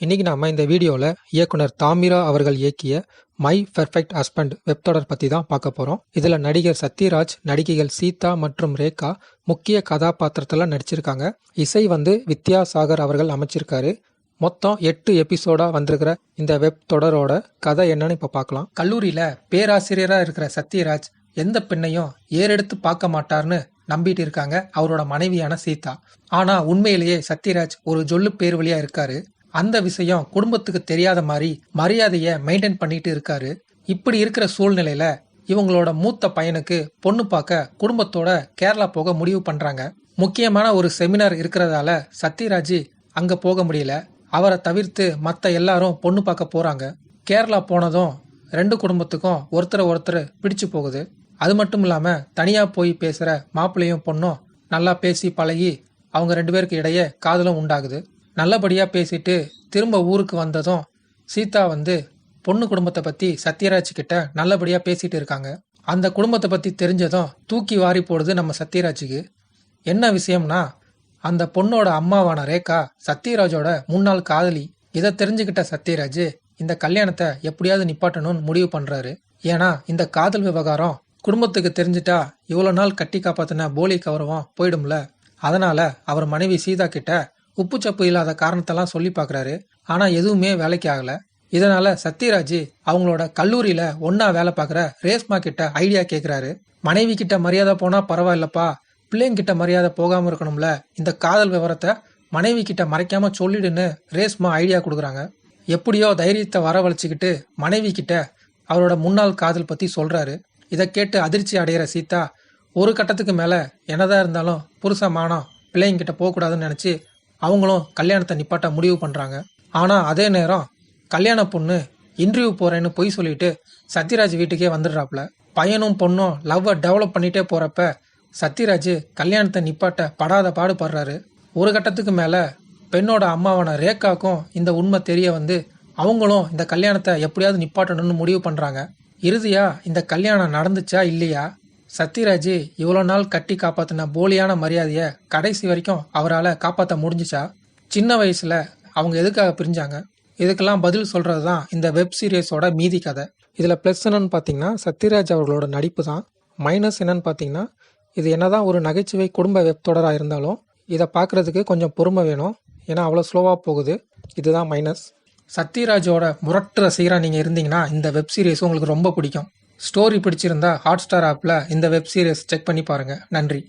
இன்னைக்கு நாம இந்த வீடியோவில் இயக்குனர் தாமிரா அவர்கள் இயக்கிய மை பெர்ஃபெக்ட் ஹஸ்பண்ட் வெப் தொடர் பற்றி தான் பார்க்க போகிறோம் இதில் நடிகர் சத்யராஜ் நடிகைகள் சீதா மற்றும் ரேகா முக்கிய கதாபாத்திரத்தில் நடிச்சிருக்காங்க. இசை வந்து வித்யாசாகர் அவர்கள் அமைச்சிருக்காரு. மொத்தம் எட்டு எபிசோடா வந்திருக்கிற இந்த வெப் தொடரோட கதை என்னன்னு இப்போ பார்க்கலாம். கல்லூரியில் பேராசிரியராக இருக்கிற சத்யராஜ் எந்த பெண்ணையும் ஏறெடுத்து பார்க்க மாட்டார்னு நம்பிட்டு இருக்காங்க அவரோட மனைவியான சீதா. ஆனா உண்மையிலேயே சத்யராஜ் ஒரு ஜொல்லு பேர் வழியா இருக்காரு. அந்த விஷயம் குடும்பத்துக்கு தெரியாத மாதிரி மரியாதைய மெயின்டைன் பண்ணிட்டு இருக்காரு. இப்படி இருக்கிற சூழ்நிலையில இவங்களோட மூத்த பையனுக்கு பொண்ணு பார்க்க குடும்பத்தோட கேரளா போக முடிவு பண்றாங்க. முக்கியமான ஒரு செமினார் இருக்கிறதால சத்யராஜ் அங்க போக முடியல. அவரை தவிர்த்து மற்ற எல்லாரும் பொண்ணு பார்க்க போறாங்க. கேரளா போனதும் ரெண்டு குடும்பத்துக்கும் ஒருத்தரை ஒருத்தர் பிடிச்சு போகுது. அது மட்டும் இல்லாம தனியா போய் பேசுற மாப்பிள்ளையும் பொண்ணும் நல்லா பேசி பழகி அவங்க ரெண்டு பேருக்கு இடையே காதலும் உண்டாகுது. நல்லபடியாக பேசிட்டு திரும்ப ஊருக்கு வந்ததும் சீதா வந்து பொண்ணு குடும்பத்தை பற்றி சத்யராஜ் கிட்ட நல்லபடியாக பேசிட்டு இருக்காங்க. அந்த குடும்பத்தை பற்றி தெரிஞ்சதும் தூக்கி வாரி போடுது நம்ம சத்யராஜுக்கு. என்ன விஷயம்னா அந்த பொண்ணோட அம்மாவான ரேகா சத்யராஜோட முன்னாள் காதலி இதை தெரிஞ்சுக்கிட்ட சத்யராஜ் இந்த கல்யாணத்தை எப்படியாவது நிப்பாட்டணும்னு முடிவு பண்ணுறாரு ஏன்னா இந்த காதல் விவகாரம் குடும்பத்துக்கு தெரிஞ்சிட்டா இவ்வளோ நாள் கட்டி காப்பாத்தின போலி கௌரவம் போயிடும்ல. அதனால அவர் மனைவி சீதா கிட்ட உப்பு சப்பு இல்லாத காரணத்தெல்லாம் சொல்லி பார்க்குறாரு. ஆனால் எதுவுமே வேலைக்கு ஆகலை. இதனால சத்யராஜ் அவங்களோட கல்லூரியில ஒன்னா வேலை பார்க்குற ரேஸ்மா கிட்ட ஐடியா கேட்குறாரு மனைவி கிட்ட மரியாதை போனா பரவாயில்லப்பா. பிள்ளைங்க கிட்ட மரியாதை போகாம இருக்கணும்ல. இந்த காதல் விவரத்தை மனைவி கிட்ட மறைக்காம சொல்லிடுன்னு ரேஸ்மா ஐடியா கொடுக்குறாங்க. எப்படியோ தைரியத்தை வரவழைச்சிக்கிட்டு மனைவி கிட்ட அவரோட முன்னாள் காதல் பத்தி சொல்றாரு. இதை கேட்டு அதிர்ச்சி அடையிற சீதா ஒரு கட்டத்துக்கு மேல என்னதான் இருந்தாலும் புருஷ மானம் பிள்ளைங்கிட்ட போகக்கூடாதுன்னு நினைச்சு அவங்களும் கல்யாணத்தை நிப்பாட்ட முடிவு பண்ணுறாங்க ஆனால் அதே நேரம் கல்யாண பொண்ணு இன்டர்வியூ போகிறேன்னு பொய் சொல்லிட்டு சத்யராஜ் வீட்டுக்கே வந்துடுறாப்புல. பையனும் பொண்ணும் லவ்வை டெவலப் பண்ணிட்டே போகிறப்ப சத்யராஜ் கல்யாணத்தை நிப்பாட்ட படாத பாடுபடுறாரு. ஒரு கட்டத்துக்கு மேலே பெண்ணோட அம்மாவான ரேகாக்கும் இந்த உண்மை தெரிய வந்து அவங்களும் இந்த கல்யாணத்தை எப்படியாவது நிப்பாட்டணும்னு முடிவு பண்ணுறாங்க இறுதியாக இந்த கல்யாணம் நடந்துச்சா இல்லையா? சத்யராஜ் இவ்வளோ நாள் கட்டி காப்பாத்தின போலியான மரியாதையை கடைசி வரைக்கும் அவரால் காப்பாற்ற முடிஞ்சுச்சா? சின்ன வயசில் அவங்க எதுக்காக பிரிஞ்சாங்க? இதுக்கெல்லாம் பதில் சொல்கிறது தான் இந்த வெப் சீரிஸோட மீதி கதை. இதில் ப்ளஸ் என்னன்னு பார்த்தீங்கன்னா சத்யராஜ் அவர்களோட நடிப்பு தான் மைனஸ் என்னன்னு பார்த்தீங்கன்னா இது என்னதான் ஒரு நகைச்சுவை குடும்ப வெப் தொடராக இருந்தாலும் இதை பார்க்குறதுக்கு கொஞ்சம் பொறுமை வேணும். ஏன்னா அவ்வளோ ஸ்லோவாக போகுது. இதுதான் மைனஸ் சத்யராஜோட முரட்டு ரசிகராக நீங்கள் இருந்தீங்கன்னா இந்த வெப் சீரிஸ் உங்களுக்கு ரொம்ப பிடிக்கும். ஸ்டோரி பிடிச்சிருந்தா ஹாட் ஸ்டார் ஆப்பில் இந்த வெப் சீரிஸ் செக் பண்ணி பாருங்கள் நன்றி.